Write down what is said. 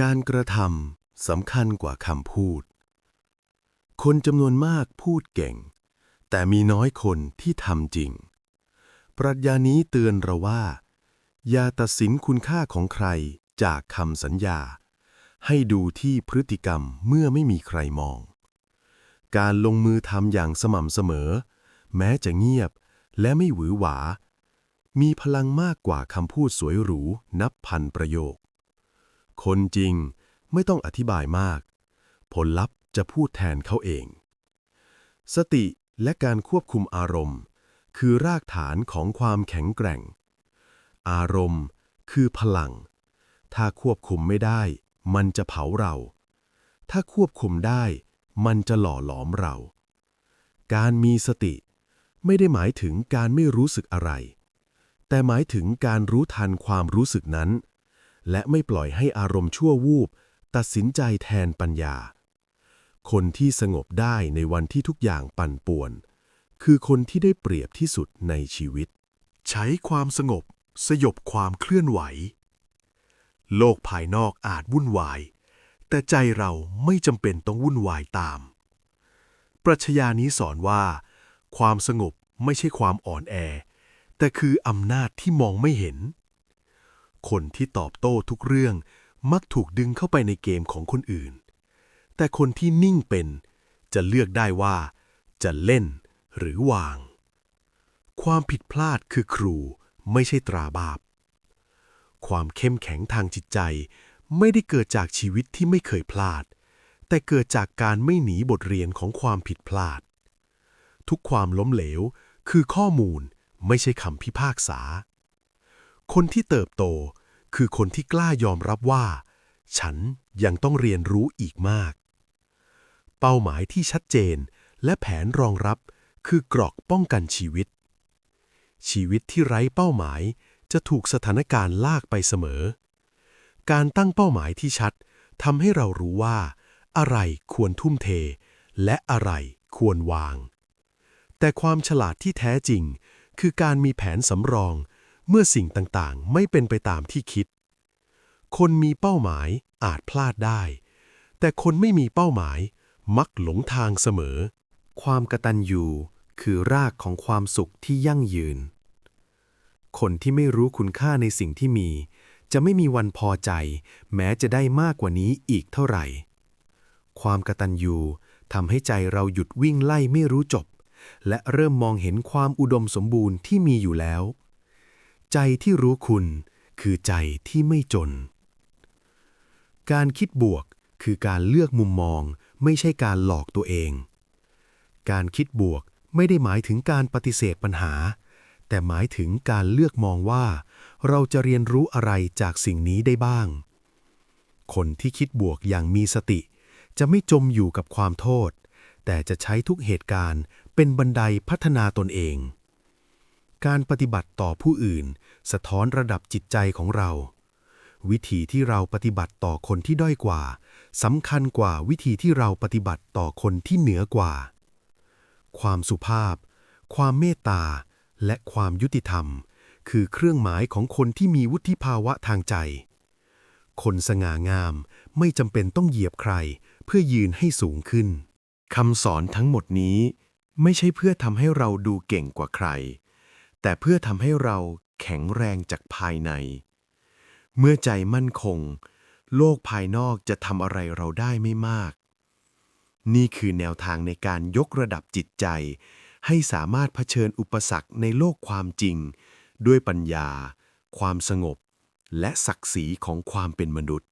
การกระทำสำคัญกว่าคำพูด คนจำนวนมากพูดเก่ง แต่มีน้อยคนที่ทำจริง ปรัชญานี้เตือนเราว่า อย่าตัดสินคุณค่าของใครจากคำสัญญา ให้ดูที่พฤติกรรมเมื่อไม่มีใครมอง การลงมือทำอย่างสม่ำเสมอ แม้จะเงียบและไม่หวือหวา มีพลังมากกว่าคำพูดสวยหรูนับพันประโยค คนจริงไม่ต้องอธิบายมาก ผลลัพธ์จะพูดแทนเขาเอง สติและการควบคุมอารมณ์ คือรากฐานของความแข็งแกร่ง อารมณ์คือพลัง ถ้าควบคุมไม่ได้ มันจะเผาเรา ถ้าควบคุมได้ มันจะหล่อหลอมเรา การมีสติ ไม่ได้หมายถึงการไม่รู้สึกอะไร แต่หมายถึงการรู้ทันความรู้สึกนั้น และไม่ปล่อยให้อารมณ์ชั่ววูบ ตัดสินใจแทนปัญญา คนที่สงบได้ในวันที่ทุกอย่างปั่นป่วน คือคนที่ได้เปรียบที่สุดในชีวิต ใช้ความสงบ สยบความเคลื่อนไหว โลกภายนอกอาจวุ่นวาย แต่ใจเราไม่จำเป็นต้องวุ่นวายตาม ปรัชญานี้สอนว่า ความสงบไม่ใช่ความอ่อนแอ แต่คืออำนาจที่มองไม่เห็น คนที่ตอบโต้ทุกเรื่อง มักถูกดึงเข้าไปในเกมของคนอื่น แต่คนที่นิ่งเป็น จะเลือกได้ว่า จะเล่นหรือวาง ความผิดพลาดคือครูไม่ใช่ตราบาป ความเข้มแข็งทางจิตใจ ไม่ได้เกิดจากชีวิตที่ไม่เคยพลาด แต่เกิดจากการไม่หนีบทเรียนของความผิดพลาด ทุกความล้มเหลวคือข้อมูลไม่ใช่คำพิพากษา คนที่เติบโตคือคนที่กล้ายอมรับว่า ฉันยังต้องเรียนรู้อีกมาก เป้าหมายที่ชัดเจนและแผนรองรับคือกรอกป้องกันชีวิต ชีวิตที่ไร้เป้าหมายจะถูกสถานการณ์ลากไปเสมอ การตั้งเป้าหมายที่ชัดทำให้เรารู้ว่า อะไรควรทุ่มเท และอะไรควรวาง แต่ความฉลาดที่แท้จริง คือการมีแผนสำรอง เมื่อสิ่งต่างๆ ไม่เป็นไปตามที่คิด คนมีเป้าหมายอาจพลาดได้ แต่คนไม่มีเป้าหมายมักหลงทางเสมอ ความกระตัญญูคือรากของความสุขที่ยั่งยืน คนที่ไม่รู้คุณค่าในสิ่งที่มี จะไม่มีวันพอใจ แม้จะได้มากกว่านี้อีกเท่าไหร่ ความกระตัญญูทำให้ใจเราหยุดวิ่งไล่ไม่รู้จบ และเริ่มมองเห็นความอุดมสมบูรณ์ที่มีอยู่แล้ว ใจที่รู้คุณคือใจที่ไม่จน การคิดบวกคือการเลือกมุมมอง ไม่ใช่การหลอกตัวเอง การคิดบวกไม่ได้หมายถึงการปฏิเสธปัญหา แต่หมายถึงการเลือกมองว่า เราจะเรียนรู้อะไรจากสิ่งนี้ได้บ้าง คนที่คิดบวกอย่างมีสติ จะไม่จมอยู่กับความโทษ แต่จะใช้ทุกเหตุการณ์เป็นบันไดพัฒนาตนเอง การปฏิบัติต่อผู้อื่น สะท้อนระดับจิตใจของเรา วิธีที่เราปฏิบัติต่อคนที่ด้อยกว่าสำคัญกว่าวิธีที่เราปฏิบัติต่อคนที่เหนือกว่า ความสุภาพ ความเมตตา และความยุติธรรม คือเครื่องหมายของคนที่มีวุฒิภาวะทางใจ คนสง่างามไม่จำเป็นต้องเหยียบใคร เพื่อยืนให้สูงขึ้นคำสอนทั้งหมดนี้ ไม่ใช่เพื่อทำให้เราดูเก่งกว่าใคร แต่เพื่อทำให้เราแข็งแรงจากภายใน เมื่อใจมั่นคง โลกภายนอกจะทำอะไรเราได้ไม่มาก นี่คือแนวทางในการยกระดับจิตใจ ให้สามารถเผชิญอุปสรรคในโลกความจริง ด้วยปัญญา ความสงบ และศักดิ์ศรีของความเป็นมนุษย์